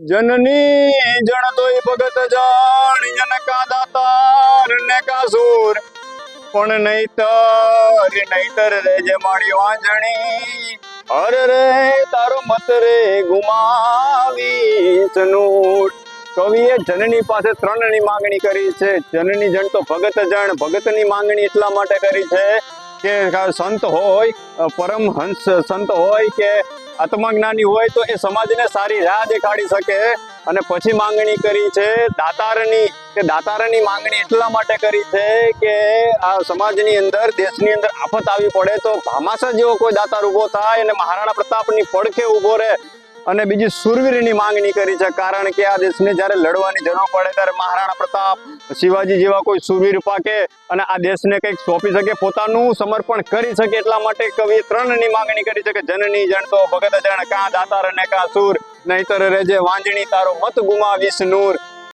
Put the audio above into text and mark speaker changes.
Speaker 1: જનની જણતોય ભગત જાણ જનકા દાતાર, ને કા સૂર. પણ નહીતર નહીતર રે જે મારી વાંજણી અરે રે તારો મત રે ગુમાવી સનૂર કવિએ જનની પાસે ત્રણની માંગણી કરી છે. જનની જણ તો ભગત જણ, ભગતની માંગણી એટલા માટે કરી છે કે સંત હોય પરમહંસ સંત હોય કે આત્મજ્ઞાની હોય તો એ સમાજને સારી રાહ દેખાડી શકે. અને પછી માંગણી કરી છે દાતારની, કે દાતારની માંગણી એટલા માટે કરી છે કે આ સમાજની અંદર, દેશની અંદર આફત આવી પડે તો ભામાસા જેવો કોઈ દાતાર ઊભો થાય અને મહારાણા પ્રતાપની પડખે ઊભો રહે. અને બીજી સુરવીરની માંગણી કરી છે. કારણ કે આ દેશને જ્યારે લડવાની જરૂર પડે ત્યારે મહારાણા પ્રતાપ, શિવાજી જેવા કોઈ સુરવીર પાકે અને આ દેશને કંઈક સોંપી શકે, પોતાનું સમર્પણ કરી શકે એટલા માટે કવિએ ત્રણની માંગણી કરી છે કે જનની જણતો ભગત જણ કાં દાતાર ને કાં સુર, નહીતર રેજે વાંજણી તારો મત ગુમાવીશ નૂર.